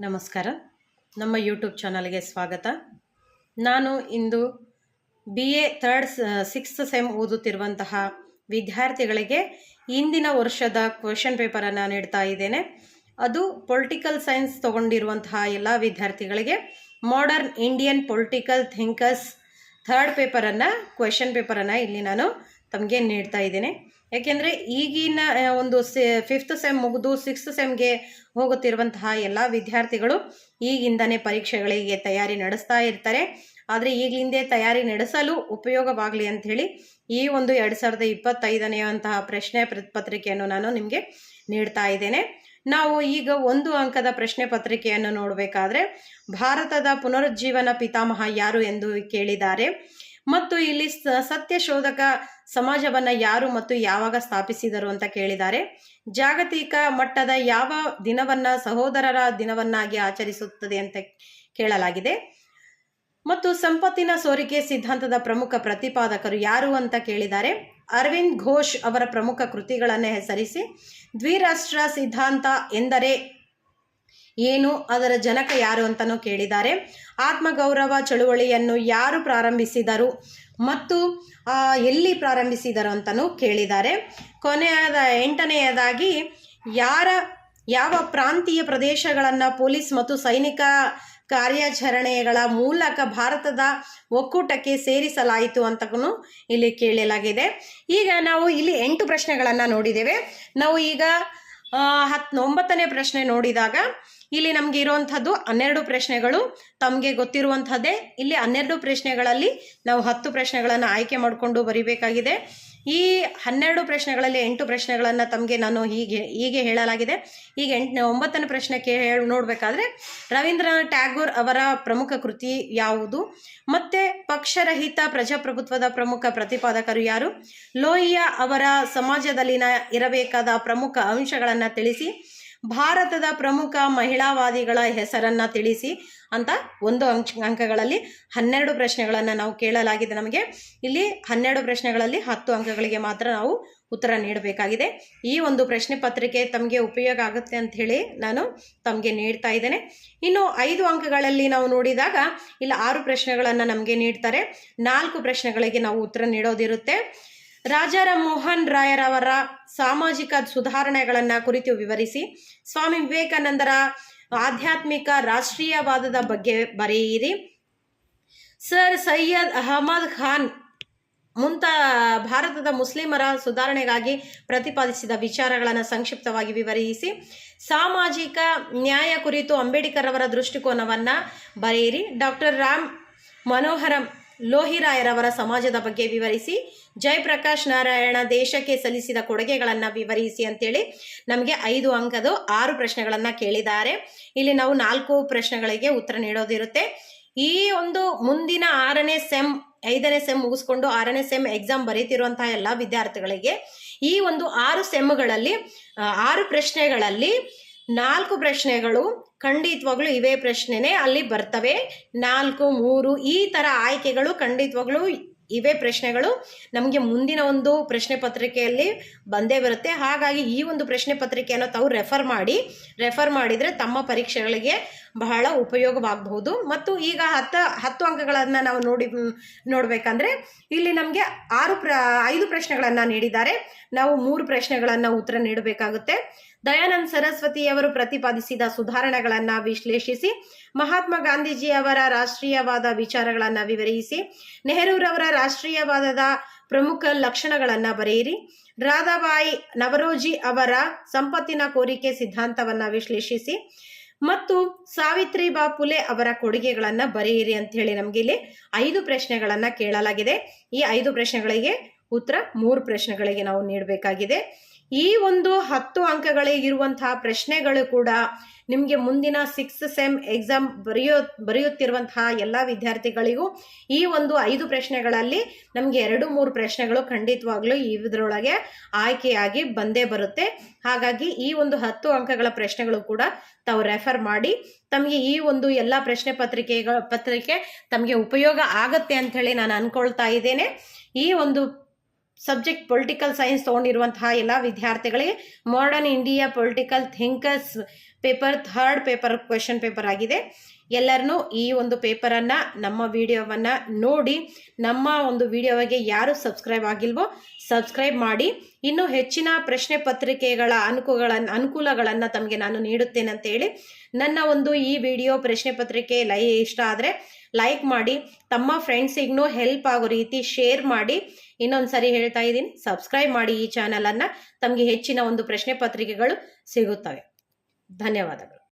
ನಮಸ್ಕಾರ. ನಮ್ಮ ಯೂಟ್ಯೂಬ್ ಚಾನಲ್ಗೆ ಸ್ವಾಗತ. ನಾನು ಇಂದು B A third sixth sem ಓದುತ್ತಿರುವಂತಹ ವಿದ್ಯಾರ್ಥಿಗಳಿಗೆ ಇಂದಿನ ವರ್ಷದ ಕ್ವೆಶನ್ ಪೇಪರನ್ನು ನೀಡ್ತಾ ಇದ್ದೇನೆ. ಅದು ಪೊಲಿಟಿಕಲ್ ಸೈನ್ಸ್ ತಗೊಂಡಿರುವಂತಹ ಎಲ್ಲ ವಿದ್ಯಾರ್ಥಿಗಳಿಗೆ modern Indian political thinkers third ಪೇಪರನ್ನು question ಪೇಪರನ್ನು ಇಲ್ಲಿ ನಾನು ತಮಗೆ ನೀಡ್ತಾ ಇದ್ದೇನೆ. ಯಾಕೆಂದರೆ ಈಗಿನ ಒಂದು ಸೆ ಫಿಫ್ತ್ ಸೆಮ್ ಮುಗಿದು ಸಿಕ್ಸ್ತ್ ಸೆಮ್ಗೆ ಹೋಗುತ್ತಿರುವಂತಹ ಎಲ್ಲ ವಿದ್ಯಾರ್ಥಿಗಳು ಈಗಿಂದನೇ ಪರೀಕ್ಷೆಗಳಿಗೆ ತಯಾರಿ ನಡೆಸ್ತಾ ಇರ್ತಾರೆ. ಆದರೆ ಈಗಲಿಂದೇ ತಯಾರಿ ನಡೆಸಲು ಉಪಯೋಗವಾಗಲಿ ಅಂಥೇಳಿ ಈ ಒಂದು ಎರಡು ಸಾವಿರದ ಇಪ್ಪತ್ತೈದನೆಯಂತಹ ಪ್ರಶ್ನೆ ಪ್ರ- ಪತ್ರಿಕೆಯನ್ನು ನಾನು ನಿಮಗೆ ನೀಡ್ತಾ ಇದ್ದೇನೆ. ನಾವು ಈಗ ಒಂದು ಅಂಕದ ಪ್ರಶ್ನೆ ಪತ್ರಿಕೆಯನ್ನು ನೋಡಬೇಕಾದ್ರೆ, ಭಾರತದ ಪುನರುಜ್ಜೀವನ ಪಿತಾಮಹ ಯಾರು ಎಂದು ಕೇಳಿದ್ದಾರೆ. ಮತ್ತು ಇಲ್ಲಿ ಸತ್ಯ ಶೋಧಕ ಸಮಾಜವನ್ನ ಯಾರು ಮತ್ತು ಯಾವಾಗ ಸ್ಥಾಪಿಸಿದರು ಅಂತ ಕೇಳಿದ್ದಾರೆ. ಜಾಗತಿಕ ಮಟ್ಟದ ಯಾವ ದಿನವನ್ನ ಸಹೋದರರ ದಿನವನ್ನಾಗಿ ಆಚರಿಸುತ್ತದೆ ಅಂತ ಕೇಳಲಾಗಿದೆ. ಮತ್ತು ಸಂಪತ್ತಿನ ಸೋರಿಕೆ ಸಿದ್ಧಾಂತದ ಪ್ರಮುಖ ಪ್ರತಿಪಾದಕರು ಯಾರು ಅಂತ ಕೇಳಿದ್ದಾರೆ. ಅರವಿಂದ್ ಘೋಷ್ ಅವರ ಪ್ರಮುಖ ಕೃತಿಗಳನ್ನು ಹೆಸರಿಸಿ, ದ್ವಿರಾಷ್ಟ್ರ ಸಿದ್ಧಾಂತ ಎಂದರೆ ಏನು, ಅದರ ಜನಕ ಯಾರು ಅಂತಲೂ ಕೇಳಿದ್ದಾರೆ. ಆತ್ಮಗೌರವ ಚಳುವಳಿಯನ್ನು ಯಾರು ಪ್ರಾರಂಭಿಸಿದರು ಮತ್ತು ಎಲ್ಲಿ ಪ್ರಾರಂಭಿಸಿದರು ಅಂತಲೂ ಕೇಳಿದ್ದಾರೆ. ಕೊನೆಯದ, ಎಂಟನೆಯದಾಗಿ, ಯಾರ, ಯಾವ ಪ್ರಾಂತೀಯ ಪ್ರದೇಶಗಳನ್ನು ಪೊಲೀಸ್ ಮತ್ತು ಸೈನಿಕ ಕಾರ್ಯಾಚರಣೆಗಳ ಮೂಲಕ ಭಾರತದ ಒಕ್ಕೂಟಕ್ಕೆ ಸೇರಿಸಲಾಯಿತು ಅಂತಕೂ ಇಲ್ಲಿ ಕೇಳಲಾಗಿದೆ. ಈಗ ನಾವು ಇಲ್ಲಿ ಎಂಟು ಪ್ರಶ್ನೆಗಳನ್ನು ನೋಡಿದ್ದೇವೆ. ನಾವು ಈಗ ಹತ್ತು ಒಂಬತ್ತನೇ ಪ್ರಶ್ನೆ ನೋಡಿದಾಗ ಇಲ್ಲಿ ನಮಗೆ ಇರುವಂಥದ್ದು ಹನ್ನೆರಡು ಪ್ರಶ್ನೆಗಳು, ತಮಗೆ ಗೊತ್ತಿರುವಂಥದ್ದೇ. ಇಲ್ಲಿ ಹನ್ನೆರಡು ಪ್ರಶ್ನೆಗಳಲ್ಲಿ ನಾವು ಹತ್ತು ಪ್ರಶ್ನೆಗಳನ್ನು ಆಯ್ಕೆ ಮಾಡಿಕೊಂಡು ಬರೀಬೇಕಾಗಿದೆ. ಈ ಹನ್ನೆರಡು ಪ್ರಶ್ನೆಗಳಲ್ಲಿ ಎಂಟು ಪ್ರಶ್ನೆಗಳನ್ನು ತಮಗೆ ನಾನು ಹೀಗೆ ಹೀಗೆ ಹೇಳಲಾಗಿದೆ. ಈಗ ಎಂಟನೇ ಒಂಬತ್ತನೇ ಪ್ರಶ್ನೆ ಕೇ, ನೋಡಬೇಕಾದ್ರೆ, ರವೀಂದ್ರನಾಥ್ ಟ್ಯಾಗೋರ್ ಅವರ ಪ್ರಮುಖ ಕೃತಿ ಯಾವುದು? ಮತ್ತು ಪಕ್ಷರಹಿತ ಪ್ರಜಾಪ್ರಭುತ್ವದ ಪ್ರಮುಖ ಪ್ರತಿಪಾದಕರು ಯಾರು? ಲೋಹಿಯಾ ಅವರ ಸಮಾಜದಲ್ಲಿನ ಇರಬೇಕಾದ ಪ್ರಮುಖ ಅಂಶಗಳನ್ನು ತಿಳಿಸಿ. ಭಾರತದ ಪ್ರಮುಖ ಮಹಿಳಾವಾದಿಗಳ ಹೆಸರನ್ನು ತಿಳಿಸಿ ಅಂತ ಒಂದು ಅಂಶ ಅಂಕಗಳಲ್ಲಿ ಹನ್ನೆರಡು ಪ್ರಶ್ನೆಗಳನ್ನು ನಾವು ಕೇಳಲಾಗಿದೆ ನಮಗೆ. ಇಲ್ಲಿ ಹನ್ನೆರಡು ಪ್ರಶ್ನೆಗಳಲ್ಲಿ ಹತ್ತು ಅಂಕಗಳಿಗೆ ಮಾತ್ರ ನಾವು ಉತ್ತರ ನೀಡಬೇಕಾಗಿದೆ. ಈ ಒಂದು ಪ್ರಶ್ನೆ ಪತ್ರಿಕೆ ತಮಗೆ ಉಪಯೋಗ ಆಗುತ್ತೆ ಅಂತ ಹೇಳಿ ನಾನು ತಮಗೆ ನೀಡ್ತಾ ಇದ್ದೇನೆ. ಇನ್ನು ಐದು ಅಂಕಗಳಲ್ಲಿ ನಾವು ನೋಡಿದಾಗ ಇಲ್ಲಿ ಆರು ಪ್ರಶ್ನೆಗಳನ್ನು ನಮಗೆ ನೀಡ್ತಾರೆ. ನಾಲ್ಕು ಪ್ರಶ್ನೆಗಳಿಗೆ ನಾವು ಉತ್ತರ ನೀಡೋದಿರುತ್ತೆ. ರಾಜಾರಾಮ್ ಮೋಹನ್ ರಾಯರವರ ಸಾಮಾಜಿಕ ಸುಧಾರಣೆಗಳನ್ನು ಕುರಿತು ವಿವರಿಸಿ, ಸ್ವಾಮಿ ವಿವೇಕಾನಂದರ ಆಧ್ಯಾತ್ಮಿಕ ರಾಷ್ಟ್ರೀಯವಾದದ ಬಗ್ಗೆ ಬರೆಯಿರಿ. ಸರ್ ಸೈಯದ್ ಅಹಮದ್ ಖಾನ್ ಮುಂತ ಭಾರತದ ಮುಸ್ಲಿಮರ ಸುಧಾರಣೆಗಾಗಿ ಪ್ರತಿಪಾದಿಸಿದ ವಿಚಾರಗಳನ್ನು ಸಂಕ್ಷಿಪ್ತವಾಗಿ ವಿವರಿಸಿ, ಸಾಮಾಜಿಕ ನ್ಯಾಯ ಕುರಿತು ಅಂಬೇಡ್ಕರ್ ಅವರ ದೃಷ್ಟಿಕೋನವನ್ನು ಬರೆಯಿರಿ. ಡಾಕ್ಟರ್ ರಾಮ್ ಮನೋಹರಂ ಲೋಹಿರಾಯರವರ ಸಮಾಜದ ಬಗ್ಗೆ ವಿವರಿಸಿ. ಜಯಪ್ರಕಾಶ್ ನಾರಾಯಣ ದೇಶಕ್ಕೆ ಸಲ್ಲಿಸಿದ ಕೊಡುಗೆಗಳನ್ನು ವಿವರಿಸಿ ಅಂತೇಳಿ ನಮಗೆ ಐದು ಅಂಕದ ಆರು ಪ್ರಶ್ನೆಗಳನ್ನು ಕೇಳಿದ್ದಾರೆ. ಇಲ್ಲಿ ನಾವು ನಾಲ್ಕು ಪ್ರಶ್ನೆಗಳಿಗೆ ಉತ್ತರ ನೀಡೋದಿರುತ್ತೆ. ಈ ಒಂದು ಮುಂದಿನ ಆರನೇ ಸೆಮ್, ಐದನೇ ಸೆಮ್ ಮುಗಿಸ್ಕೊಂಡು ಆರನೇ ಸೆಮ್ ಎಕ್ಸಾಮ್ ಬರೀತಿರುವಂತಹ ಎಲ್ಲ ವಿದ್ಯಾರ್ಥಿಗಳಿಗೆ ಈ ಒಂದು ಆರು ಸೆಮ್ಗಳಲ್ಲಿ ಆರು ಪ್ರಶ್ನೆಗಳಲ್ಲಿ ನಾಲ್ಕು ಪ್ರಶ್ನೆಗಳು ಖಂಡಿತವಾಗ್ಲೂ ಇವೇ ಪ್ರಶ್ನೆನೇ ಅಲ್ಲಿ ಬರ್ತವೆ. ನಾಲ್ಕು, ಮೂರು ಈ ಥರ ಆಯ್ಕೆಗಳು ಖಂಡಿತವಾಗ್ಲೂ ಇವೇ ಪ್ರಶ್ನೆಗಳು. ನಮಗೆ ಮುಂದಿನ ಒಂದು ಪ್ರಶ್ನೆ ಪತ್ರಿಕೆಯಲ್ಲಿ ಬಂದೇ ಬರುತ್ತೆ. ಹಾಗಾಗಿ ಈ ಒಂದು ಪ್ರಶ್ನೆ ಪತ್ರಿಕೆಯನ್ನು ತಾವು ರೆಫರ್ ಮಾಡಿ. ರೆಫರ್ ಮಾಡಿದರೆ ತಮ್ಮ ಪರೀಕ್ಷೆಗಳಿಗೆ ಬಹಳ ಉಪಯೋಗವಾಗಬಹುದು. ಮತ್ತು ಈಗ ಹತ್ತು ಹತ್ತು ಅಂಕಗಳನ್ನು ನಾವು ನೋಡಿ, ನೋಡಬೇಕಂದ್ರೆ ಇಲ್ಲಿ ನಮಗೆ ಆರು ಪ್ರ, ಐದು ಪ್ರಶ್ನೆಗಳನ್ನು ನೀಡಿದ್ದಾರೆ. ನಾವು ಮೂರು ಪ್ರಶ್ನೆಗಳನ್ನು ಉತ್ತರ ನೀಡಬೇಕಾಗುತ್ತೆ. ದಯಾನಂದ್ ಸರಸ್ವತಿಯವರು ಪ್ರತಿಪಾದಿಸಿದ ಸುಧಾರಣೆಗಳನ್ನು ವಿಶ್ಲೇಷಿಸಿ, ಮಹಾತ್ಮ ಗಾಂಧೀಜಿಯವರ ರಾಷ್ಟ್ರೀಯವಾದ ವಿಚಾರಗಳನ್ನು ವಿವರಿಸಿ, ನೆಹರೂರವರ ರಾಷ್ಟ್ರೀಯವಾದದ ಪ್ರಮುಖ ಲಕ್ಷಣಗಳನ್ನು ಬರೆಯಿರಿ. ರಾಧಾಬಾಯಿ ನವರೋಜಿ ಅವರ ಸಂಪತ್ತಿನ ಕೋರಿಕೆ ಸಿದ್ಧಾಂತವನ್ನು ವಿಶ್ಲೇಷಿಸಿ ಮತ್ತು ಸಾವಿತ್ರಿ ಬಾಪುಲೆ ಅವರ ಕೊಡುಗೆಗಳನ್ನು ಬರೆಯಿರಿ ಅಂತ ಹೇಳಿ ನಮಗೆ ಇಲ್ಲಿ ಐದು ಪ್ರಶ್ನೆಗಳನ್ನು ಕೇಳಲಾಗಿದೆ. ಈ ಐದು ಪ್ರಶ್ನೆಗಳಿಗೆ ಉತ್ತರ ಮೂರು ಪ್ರಶ್ನೆಗಳಿಗೆ ನಾವು ನೀಡಬೇಕಾಗಿದೆ. ಈ ಒಂದು ಹತ್ತು ಅಂಕಗಳಿಗಿರುವಂತಹ ಪ್ರಶ್ನೆಗಳು ಕೂಡ ನಿಮಗೆ ಮುಂದಿನ ಸಿಕ್ಸ್ ಸೆಮ್ ಎಕ್ಸಾಮ್ ಬರೆಯೋ ಬರೆಯುತ್ತಿರುವಂತಹ ಎಲ್ಲ ವಿದ್ಯಾರ್ಥಿಗಳಿಗೂ ಈ ಒಂದು ಐದು ಪ್ರಶ್ನೆಗಳಲ್ಲಿ ನಮಗೆ ಎರಡು ಮೂರು ಪ್ರಶ್ನೆಗಳು ಖಂಡಿತವಾಗ್ಲೂ ಇದರೊಳಗೆ ಆಯ್ಕೆಯಾಗಿ ಬಂದೇ ಬರುತ್ತೆ. ಹಾಗಾಗಿ ಈ ಒಂದು ಹತ್ತು ಅಂಕಗಳ ಪ್ರಶ್ನೆಗಳು ಕೂಡ ತಾವು ರೆಫರ್ ಮಾಡಿ, ತಮಗೆ ಈ ಒಂದು ಎಲ್ಲ ಪ್ರಶ್ನೆ ಪತ್ರಿಕೆಗಳ, ಪತ್ರಿಕೆ ತಮಗೆ ಉಪಯೋಗ ಆಗತ್ತೆ ಹೇಳಿ ನಾನು ಅನ್ಕೊಳ್ತಾ ಇದ್ದೇನೆ. ಈ ಒಂದು ಸಬ್ಜೆಕ್ಟ್ ಪೊಲಿಟಿಕಲ್ ಸೈನ್ಸ್ ತೊಗೊಂಡಿರುವಂತಹ ಎಲ್ಲ ವಿದ್ಯಾರ್ಥಿಗಳಿಗೆ modern India political thinkers paper third paper question paper ಆಗಿದೆ. ಎಲ್ಲರನ್ನೂ ಈ ಒಂದು ಪೇಪರನ್ನು ನಮ್ಮ ವಿಡಿಯೋವನ್ನು ನೋಡಿ, ನಮ್ಮ ಒಂದು ವಿಡಿಯೋಗೆ ಯಾರು ಸಬ್ಸ್ಕ್ರೈಬ್ ಆಗಿಲ್ವೋ ಸಬ್ಸ್ಕ್ರೈಬ್ ಮಾಡಿ. ಇನ್ನೂ ಹೆಚ್ಚಿನ ಪ್ರಶ್ನೆ ಪತ್ರಿಕೆಗಳ ಅನುಕೂಲಗಳನ್ನು ಅನುಕೂಲಗಳನ್ನು ತಮಗೆ ನಾನು ನೀಡುತ್ತೇನೆ ಅಂತ ಹೇಳಿ ನನ್ನ ಒಂದು ಈ ವಿಡಿಯೋ ಪ್ರಶ್ನೆ ಪತ್ರಿಕೆ ಲೈ, ಇಷ್ಟ ಆದರೆ ಲೈಕ್ ಮಾಡಿ. ತಮ್ಮ ಫ್ರೆಂಡ್ಸಿಗೂ ಹೆಲ್ಪ್ ಆಗೋ ರೀತಿ ಶೇರ್ ಮಾಡಿ. ಇನ್ನೊಂದು ಸರಿ ಹೇಳ್ತಾ ಇದ್ದೀನಿ, ಸಬ್ಸ್ಕ್ರೈಬ್ ಮಾಡಿ ಈ ಚಾನಲನ್ನು. ತಮಗೆ ಹೆಚ್ಚಿನ ಒಂದು ಪ್ರಶ್ನೆ ಪತ್ರಿಕೆಗಳು ಸಿಗುತ್ತವೆ. ಧನ್ಯವಾದಗಳು.